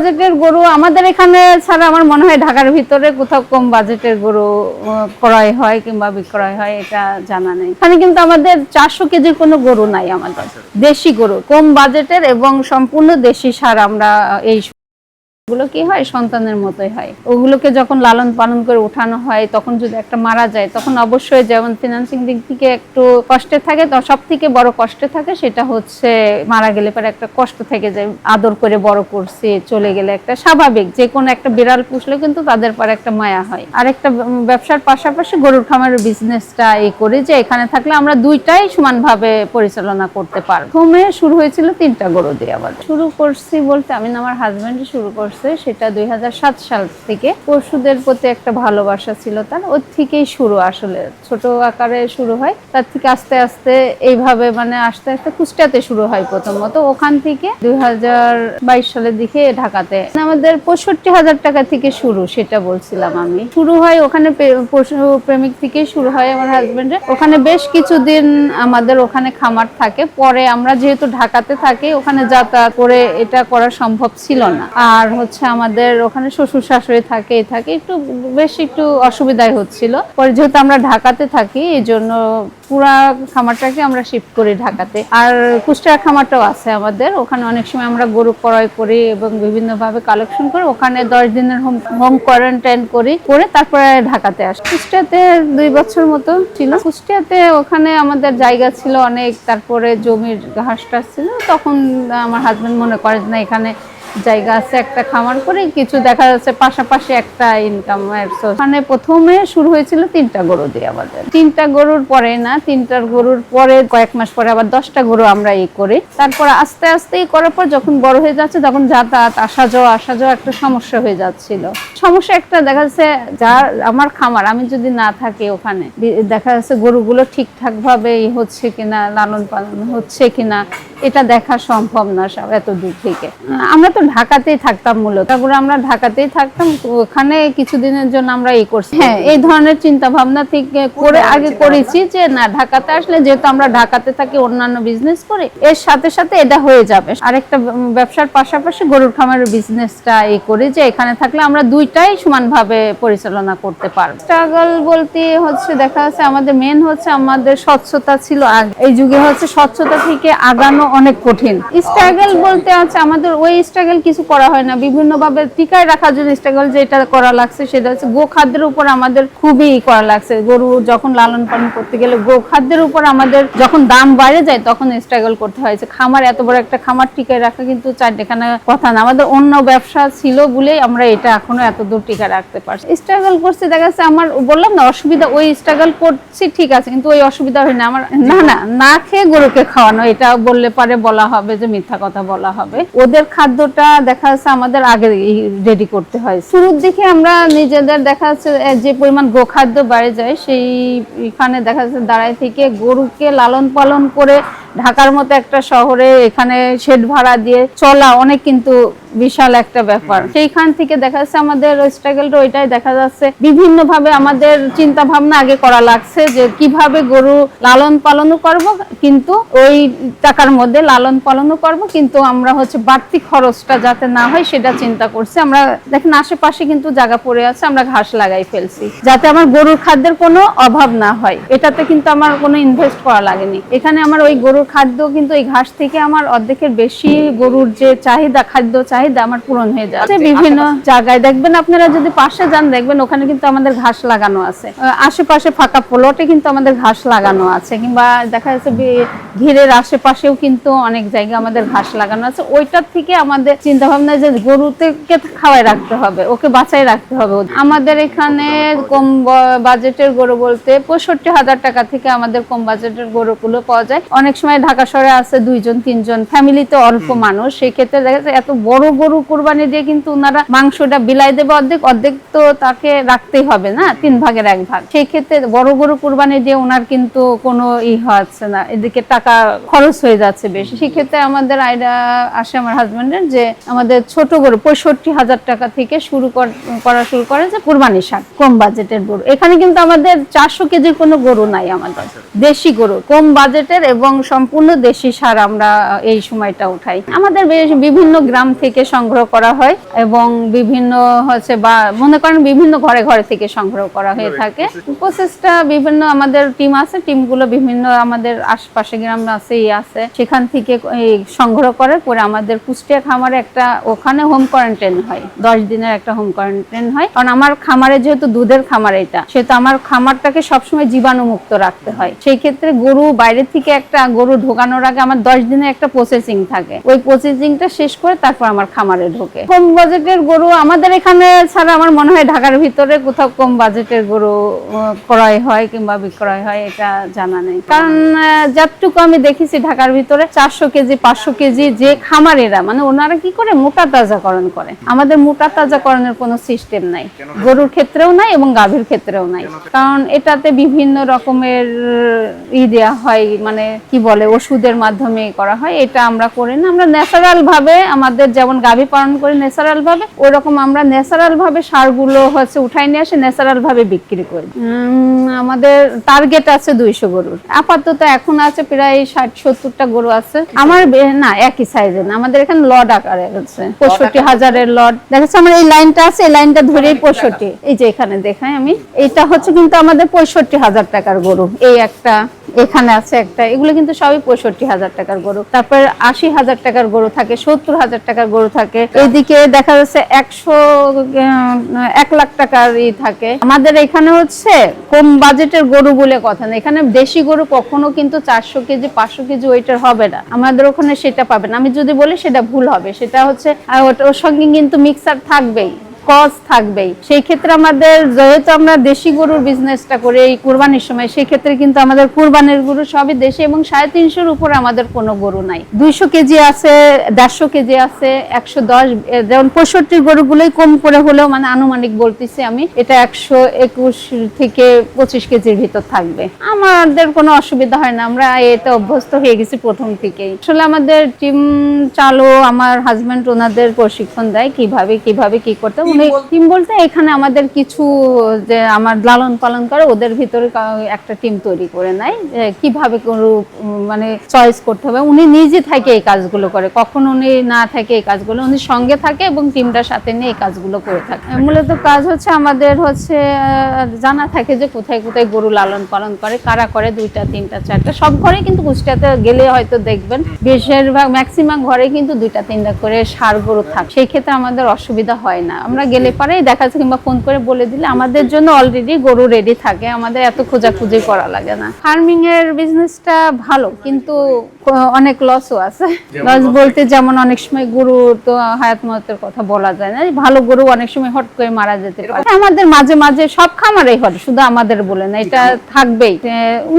বাজেটের গরু আমাদের এখানে ছাড়া আমার মনে হয় ঢাকার ভিতরে কোথাও কম বাজেটের গরু ক্রয় হয় কিংবা বিক্রয় হয়, এটা জানা নেই। এখানে কিন্তু আমাদের চারশো কেজির কোনো গরু নাই আমাদের। দেশি গরু, কম বাজেটের এবং সম্পূর্ণ দেশি সার আমরা এই গুলো কি হয়? সন্তানের মতোই হয়। ওগুলোকে যখন লালন পালন করে উঠানো হয়, তখন যদি একটা মারা যায়, তখন অবশ্যই যেমন ফিনান্সিং দিক থেকে একটু কষ্টে থাকে, তো সব থেকে বড় কষ্টে থাকে সেটা হচ্ছে মারা গেলে পরে একটা কষ্ট থেকে যায়। আদর করে বড় করছে, চলে গেলে একটা স্বাভাবিক। যে কোনো একটা বিড়াল পুষলে কিন্তু তাদের পরে একটা মায়া হয়। আর একটা ব্যবসার পাশাপাশি গরুর খামারের বিজনেসটা এই করি যে এখানে থাকলে আমরা দুইটাই সমানভাবে পরিচালনা করতে পারব। প্রথমে শুরু হয়েছিল তিনটা গরু দিয়ে আমাদের শুরু করছি বলতে আমি আমার হাজবেন্ডই শুরু করছে সেটা দুই হাজার সাত সাল থেকে। পশুদের প্রতি একটা ভালোবাসা ছিল তার, ওর থেকেই শুরু আসলে। ছোট আকারে শুরু হয়, তার থেকে আস্তে আস্তে এইভাবে মানে আস্তে আস্তে কুষ্টিয়াতে শুরু হয় প্রথমত। ওখান থেকে দুই সালের দিকে ঢাকাতে। আমাদের পঁয়ষট্টি হাজার টাকা থেকে শুরু, সেটা বলছিলাম আমি। শুরু হয় ওখানে পশু প্রেমিক থেকে শুরু হয় আমার হাজবেন্ডের ওখানে বেশ কিছুদিন আমাদের ওখানে খামার থাকে। পরে আমরা যেহেতু ঢাকাতে থাকি, ওখানে যাতায়াত করে এটা করা সম্ভব ছিল না। আর হচ্ছে আমাদের ওখানে শ্বশুর শাশুড়ি থাকে থাকে, একটু বেশ একটু অসুবিধাই হচ্ছিল। পরে যেহেতু আমরা ঢাকাতে থাকি, এই জন্য পুরা খামারটাকে আমরা শিফট করি ঢাকাতে। আর কুষ্টিয়া খামারটাও আছে আমাদের, ওখানে অনেক সময় আমরা গরু ক্রয় করি এবং বিভিন্নভাবে কালেকশন করে। ওখানে দশ দিনের হোম হোম কোয়ারেন্টাইন করি, করে তারপরে ঢাকাতে আসি। কুষ্টিয়াতে দুই বছর মতো ছিল। কুষ্টিয়াতে ওখানে আমাদের জায়গা ছিল অনেক, তারপরে জমির ঘাস টাস ছিল, তখন আমার হাজবেন্ড মনে করে না, এখানে জায়গা আছে একটা খামার করে, কিছু দেখা যাচ্ছে পাশাপাশি একটা ইনকাম মানে প্রথমে শুরু হয়েছিল তিনটা গরু দিয়ে আমাদের। তিনটা গরুর পরে না, তিনটার গরুর পরে কয়েক মাস পরে আবার দশটা গরু আমরা ই করি। তারপর আস্তে আস্তে করার পর যখন বড় হয়ে যাচ্ছে, তখন যাতায়াত, আসা যাওয়া আসা যাওয়া একটা সমস্যা হয়ে যাচ্ছিল। সমস্যা একটা দেখা যাচ্ছে যার আমার খামার আমি যদি না থাকি ওখানে দেখা যাচ্ছে গরুগুলো ঠিকঠাক ভাবে হচ্ছে কিনা লালন পালন হচ্ছে কিনা এটা দেখা সম্ভব না সব এত দূর থেকে। আমরা তো ঢাকাতেই থাকতাম মূলত। তারপরে আমরা ঢাকাতেই থাকতাম ওখানে কিছুদিনের জন্য আমরা এই করছি। হ্যাঁ এই ধরনের চিন্তা ভাবনা থেকে করে আগে করেছি যে না ঢাকাতে আসলে যেহেতু আমরা ঢাকাতে থাকি অন্যান্য বিজনেস করি এর সাথে সাথে এটা হয়ে যাবে। আরেকটা ব্যবসার পাশাপাশি গরুর খামারের বিজনেসটা এই করি যে এখানে থাকলে আমরা দুইটাই সমানভাবে পরিচালনা করতে পারব। স্ট্রাগল বলতে হচ্ছে, দেখা যাচ্ছে আমাদের মেন হচ্ছে আমাদের স্বচ্ছতা ছিল আগে। এই যুগে হচ্ছে স্বচ্ছতা থেকে আগানো অনেক কঠিন। স্ট্রাগল বলতে হচ্ছে আমাদের ওই স্ট্রাগল কিছু করা হয় না। বিভিন্ন ভাবে টিকায় রাখার জন্য স্ট্রাগল যেটা করা লাগছে, সেটা হচ্ছে গো খাদ্যের উপর আমাদের খুবই করা লাগছে। গরু যখন লালন পালন করতে গেলে গো খাদ্যের উপর আমাদের যখন দাম বাইরে যায়, তখন স্ট্রাগল করতে হয়েছে খামার, এত বড় একটা খামার টিকায় রাখা কিন্তু চারটেখানা কথা না। আমাদের অন্য ব্যবসা ছিল বলেই আমরা এটা এখনও এত দূর টিকা রাখতে পারছি। স্ট্রাগল করছি, দেখা যাচ্ছে আমার, বললাম না, অসুবিধা, ওই স্ট্রাগল করছি, ঠিক আছে, কিন্তু ওই অসুবিধা হয় না। আমার, না না না খেয়ে গরুকে খাওয়ানো, এটা বললে পারে বলা হবে যে মিথ্যা কথা বলা হবে। ওদের খাদ্যটা দেখা যাচ্ছে আমাদের আগে রেডি করতে হয়। শুরুর দিকে আমরা নিজেদের দেখা যাচ্ছে যে পরিমাণ গোখাদ্য বাইরে যায় সেই এখানে দেখা যাচ্ছে দাঁড়ায় থেকে গরুকে লালন পালন করে ঢাকার মতো একটা শহরে এখানে শেড ভাড়া দিয়ে চলা অনেক কিন্তু বিশাল একটা ব্যাপার। সেইখান থেকে দেখা যাচ্ছে আমাদের স্ট্রাগলটা ওইটাই দেখা যাচ্ছে। বিভিন্ন ভাবে আমাদের চিন্তা ভাবনা আগে করা লাগছে যে কীভাবে গরু লালন পালনও করব কিন্তু ওই টাকার মধ্যে লালন পালনও করব কিন্তু আমরা হচ্ছে বাড়তি খরচটা যাতে না হয় সেটা চিন্তা করছি। আমরা দেখেন আশেপাশে কিন্তু জায়গা পড়ে আছে আমরা ঘাস লাগাই ফেলছি যাতে আমার গরুর খাদ্যের কোনো অভাব না হয়। এটাতে কিন্তু আমার কোনো ইনভেস্ট করা লাগেনি। এখানে আমার ওই গরুর খাদ্য কিন্তু এই ঘাস থেকে আমার অর্ধেকের বেশি গরুর যে চাহিদা খাদ্য চাহিদা আমার পূরণ হয়ে যাচ্ছে। বিভিন্ন জায়গায় দেখবেন আপনারা যদি পাশে যান দেখবেন ওখানে কিন্তু আমাদের ঘাস লাগানো আছে। আশেপাশে ফাঁকা প্লটে কিন্তু আমাদের ঘাস লাগানো আছে কিংবা দেখা যাচ্ছে ঘিরের আশেপাশেও কিন্তু অনেক জায়গায় আমাদের ঘাস লাগানো আছে। ওইটার থেকে আমাদের চিন্তা ভাবনা যে গরুকে খাওয়াই রাখতে হবে ওকে বাঁচাই রাখতে হবে। আমাদের এখানে কম বাজেটের গরু বলতে পঁয়ষট্টি হাজার টাকা থেকে আমাদের কম বাজেটের গরুগুলো পাওয়া যায়। অনেক সময় ঢাকা শহরে আছে দুইজন তিনজন ফ্যামিলিতে অল্প মানুষ। সেক্ষেত্রে দেখা যাচ্ছে এত বড় গরু কোরবানি দিয়ে কিন্তু ওনারা মাংসটা বিলাই দেবে যাবে অর্ধেক অর্ধেক তো তাকে রাখতেই হবে না? তিন ভাগের এক ভাগ। সেই ক্ষেত্রে বড় গরু কুরবানি দিয়ে ওনার কিন্তু কোনো ই হচ্ছে না এদিকে টাকা খরচ হয়ে যাচ্ছে বেশি। সেক্ষেত্রে আমাদের আইডিয়া আসে আমার হাজবেন্ডের যে আমাদের ছোট গরু পঁয়ষট্টি হাজার টাকা থেকে শুরু কর- করা শুরু করে যে কুরবানি শাক কম বাজেটের গরু। এখানে কিন্তু আমাদের চারশো কেজির কোনো গরু নাই আমাদের। দেশি গরু কম বাজেটের এবং সম্পূর্ণ দেশি সার আমরা এই সময়টা উঠাই। আমাদের বিভিন্ন গ্রাম থেকে সংগ্রহ করা হয় এবং বিভিন্ন হচ্ছে বা মনে করেন বিভিন্ন ঘরে ঘরে থেকে সংগ্রহ করা হয়ে থাকে। প্রসেসটা বিভিন্ন আমাদের টিম আছে টিমগুলো বিভিন্ন আমাদের আশপাশে গ্রাম আছে ই আছে। সেখান থেকে সংগ্রহ করে পরে আমাদের কুষ্টিয়া খামারে একটা ওখানে হোম কোয়ারেন্টাইন হয়। দশ দিনের একটা হোম কোয়ারেন্টাইন হয়। কারণ আমার খামারে যেহেতু দুধের খামার এটা সেহেতু আমার খামারটাকে সবসময় জীবাণুমুক্ত রাখতে হয়। সেই ক্ষেত্রে গরু বাইরে থেকে একটা গরু ঢোকানোর আগে আমার দশ দিনের একটা প্রসেসিং থাকে। ওই প্রসেসিংটা শেষ করে তারপর আমার খামারে ঢোকে। কম বাজেটের গরু আমাদের এখানে ছাড়া আমার মনে হয় ঢাকার ভিতরে কোথাও কম বাজেটের গরু ক্রয় হয় কিংবা বিক্রয় হয়, এটা জানা নেই। কারণ যতটুকু আমি দেখেছি ঢাকার ভিতরে, চারশো কেজি, পাঁচশো কেজি যে খামারেরা মানে ওনারা কি করে? মোটা তাজাকরণ করে। আমাদের মোটা তাজাকরণের কোনো সিস্টেম নাই। গরুর ক্ষেত্রেও নাই এবং গাভীর ক্ষেত্রেও নাই। কারণ এটাতে বিভিন্ন রকমের ই দেওয়া হয় মানে কি বলে, ওষুধের মাধ্যমে করা হয়। এটা আমরা করি না। আমরা ন্যাচারাল ভাবে আমাদের যেমন গাভী পালন করি ন্যাচারাল ভাবে ওই রকম আমরা ন্যাচারাল ভাবে সারগুলো হচ্ছে উঠাই নিয়ে আসে ন্যাচারাল ভাবে বিক্রি করি। আমাদের টার্গেট আছে দুইশো গরুর। আপাতত এখন আছে প্রায় ষাট সত্তরটা গরু আছে। আমার না একই সাইজের না আমাদের এখানে লড আকারে আছে। পঁয়ষট্টি হাজারের লড দেখা যাচ্ছে আমার এই লাইনটা আছে এই লাইনটা ধরেই পঁয়ষট্টি এই যে এখানে দেখাই আমি। এটা হচ্ছে কিন্তু আমাদের পঁয়ষট্টি হাজার টাকার গরু। এই একটা এখানে আছে একটা। এগুলো কিন্তু সবই পঁয়ষট্টি হাজার টাকার গরু। তারপর আশি হাজার টাকার গরু থাকে সত্তর হাজার টাকার গরু থাকে। এইদিকে দেখা যাচ্ছে একশো এক লাখ টাকার ই থাকে। আমাদের এখানে হচ্ছে কম বাজেটের গরু বলে কথা না। এখানে দেশি গরু কখনো কিন্তু চারশো কেজি, পাঁচশো কেজি ওইটার হবে না। আমাদের ওখানে সেটা পাবেন। আমি যদি বলি সেটা ভুল হবে। সেটা হচ্ছে ওর সঙ্গে কিন্তু মিক্সার থাকবেই। কজ থাকবেই। সেই ক্ষেত্রে আমাদের যেহেতু আমরা দেশি গরুর বিজনেসটা করে, এই কুরবানির সময়, সেই ক্ষেত্রে কিন্তু আমাদের কুরবানির গরু সবই দেশি এবং সাড়ে তিনশোর উপরে আমাদের কোনো গরু নাই। দুইশো কেজি আছে, দেড়শো কেজি আছে, একশো দশ যেমন পঁয়ষট্টির গরুগুলোই কম করে হলেও মানে আনুমানিক বলতেছি আমি, এটা একশো একুশ থেকে পঁচিশ কেজির ভিতর থাকবে। আমাদের কোনো অসুবিধা হয় না, আমরা এটা অভ্যস্ত হয়ে গেছি প্রথম থেকেই। আসলে আমাদের টিম চালু আমার হাজবেন্ড ওনাদের প্রশিক্ষণ দেয় কীভাবে কীভাবে কি করতে টিম বলতে এখানে আমাদের কিছু যে আমার লালন পালন করে ওদের ভিতরে একটা টিম তৈরি করে নেয় কীভাবে মানে চয়েস করতে হবে। উনি নিজে থাকে এই কাজগুলো করে। কখন উনি না থাকে এই কাজগুলো উনি সঙ্গে থাকে এবং টিমটার সাথে নিয়ে এই কাজগুলো করে থাকে। মূলত কাজ হচ্ছে আমাদের হচ্ছে জানা থাকে যে কোথায় কোথায় গরু লালন পালন করে কারা করে দুইটা তিনটা চারটা সব ঘরে কিন্তু কুষ্টিয়াতে গেলে হয়তো দেখবেন বেশিরভাগ ম্যাক্সিমাম ঘরে কিন্তু দুইটা তিনটা করে সার গরু থাকে। সেই ক্ষেত্রে আমাদের অসুবিধা হয় না। আমরা গেলে পারে দেখা যাচ্ছে কিংবা ফোন করে বলে দিলে আমাদের জন্য অলরেডি গরু রেডি থাকে আমাদের এত খোঁজাখুঁজি করা লাগে না। ফার্মিং এর বিজনেসটা ভালো কিন্তু অনেক লসও আছে। লস বলতে যেমন অনেক সময় গরু তো হায়াত মতের কথা বলা যায় না ভালো গরু অনেক সময় হট করে মারা যেতে পারে। আমাদের মাঝে মাঝে সব খামারেই হয় শুধু আমাদের বলে না এটা থাকবেই।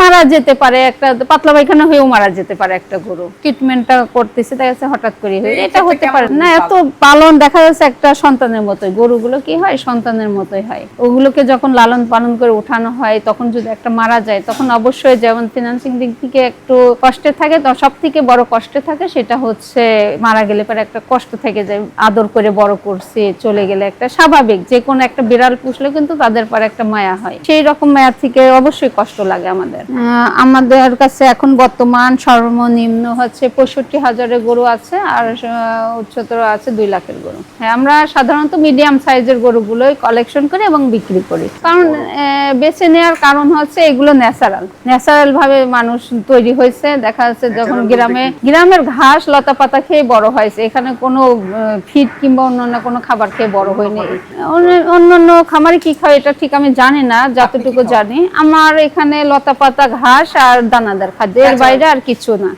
মারা যেতে পারে একটা পাতলা পায়খানা হয়েও মারা যেতে পারে একটা গরু। ট্রিটমেন্টটা করতেছে দেখা যাচ্ছে হঠাৎ করে হয়ে এটা হতে পারে না এত পালন দেখা যাচ্ছে একটা সন্তানের মতোই গরুগুলো কি হয়? সন্তানের মতোই হয়। ওগুলোকে যখন লালন পালন করে উঠানো হয়, তখন যদি একটা মারা যায়, তখন অবশ্যই যেমন ফিনান্সিং দিক থেকে একটু কষ্টে থাকে, তো সব থেকে বড় কষ্টে থাকে সেটা হচ্ছে মারা গেলে পরে একটা কষ্ট থেকে যায়, আদর করে বড় করছে, চলে গেলে একটা স্বাভাবিক যে কোনো একটা বিড়াল পুষলে কিন্তু তাদের পর একটা মায়া হয়। সেই রকম মায়া থেকে অবশ্যই কষ্ট লাগে আমাদের। আমাদের কাছে এখন বর্তমান সর্বনিম্ন হচ্ছে পঁয়ষট্টি হাজারের গরু আছে, আর উচ্চতর আছে দুই লাখের গরু। হ্যাঁ আমরা সাধারণত মিডিয়াম সাইজের গরুগুলোই কালেকশন করি এবং বিক্রি করি। কারণ বেছে নেওয়ার কারণ হচ্ছে এগুলো ন্যাচারাল ন্যাচারাল ভাবে মানুষ তৈরি হয়েছে। দেখা যাচ্ছে যখন গ্রামে গ্রামের ঘাস লতা পাতা খেয়ে বড় হয়েছে। এখানে কোনো ফিড কিংবা অন্যান্য কোনো খাবার খেয়ে বড় হয়নি। অন্য- অন্যান্য খামারে কি খায় এটা ঠিক আমি জানি না যতটুকু জানি। আমার এখানে লতা পাতা ঘাস আর দানাদার খাদ্য। এর বাইরে আর কিছু না।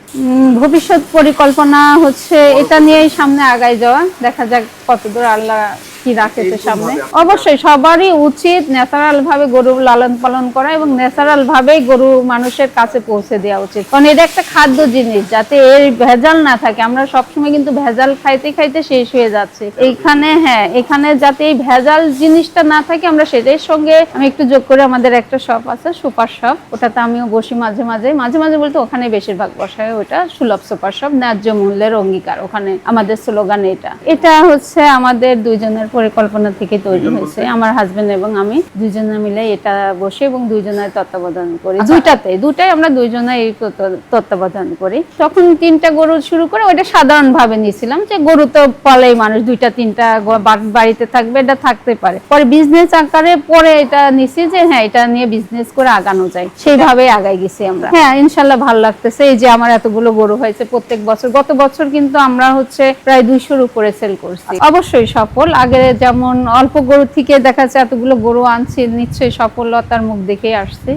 ভবিষ্যৎ পরিকল্পনা হচ্ছে এটা নিয়েই সামনে আগায় যাওয়া। দেখা যাক কতদূর আল্লাহ কি রাখেছে সামনে? অবশ্যই সবারই উচিত ন্যাচারাল ভাবে গরু লালন পালন করা এবং ন্যাচারাল ভাবেই গরু মানুষের কাছে পৌঁছে দেওয়া উচিত। কারণ এটা একটা খাদ্য জিনিস যাতে এর ভেজাল না থাকে। আমরা সবসময় কিন্তু ভেজাল খাইতে খাইতে শেষ হয়ে যাচ্ছে। এইখানে হ্যাঁ এখানে যাতে এই ভেজাল জিনিসটা না থাকে আমরা সেটার সঙ্গে আমি একটু যোগ করে আমাদের একটা শপ আছে সুপার শপ ওটাতে আমিও বসি মাঝে মাঝে। মাঝে মাঝে বলতে ওখানে বেশিরভাগ বসায় ওটা সুলভ সুপার শপ ন্যায্য মূল্যের অঙ্গীকার। ওখানে আমাদের স্লোগান এটা। এটা হচ্ছে আমাদের দুইজনের পরিকল্পনা থেকে তৈরি হয়েছে। আমার হাজবেন্ড এবং আমি দুইজনে মিলে এটা বসে এবং দুইজনের তত্ত্বাবধান করি। দুইটাতে দুটাই আমরা দুইজনে এই তত্ত্বাবধান করি। তখন তিনটা গরু শুরু করে ওইটা সাধারণ ভাবে নিয়েছিলাম যে গরু তো পালেই মানুষ দুইটা তিনটা বাড়িতে থাকবে এটা থাকতে পারে। পরে বিজনেস আকারে পরে এটা নিছি যে হ্যাঁ এটা নিয়ে বিজনেস করে আগানো যায়। সেইভাবে আগাই গেছি আমরা। হ্যাঁ ইনশাল্লাহ ভালো লাগতেছে। এই যে আমার এতগুলো গরু হয়েছে প্রত্যেক বছর গত বছর কিন্তু আমরা হচ্ছে প্রায় দুইশোর উপরে সেল করছি। অবশ্যই সফল। আগে যেমন অল্প গরু থেকে দেখা যাচ্ছে এতগুলো গরু আনছে নিশ্চয়ই সফলতার মুখ দেখে আসছে।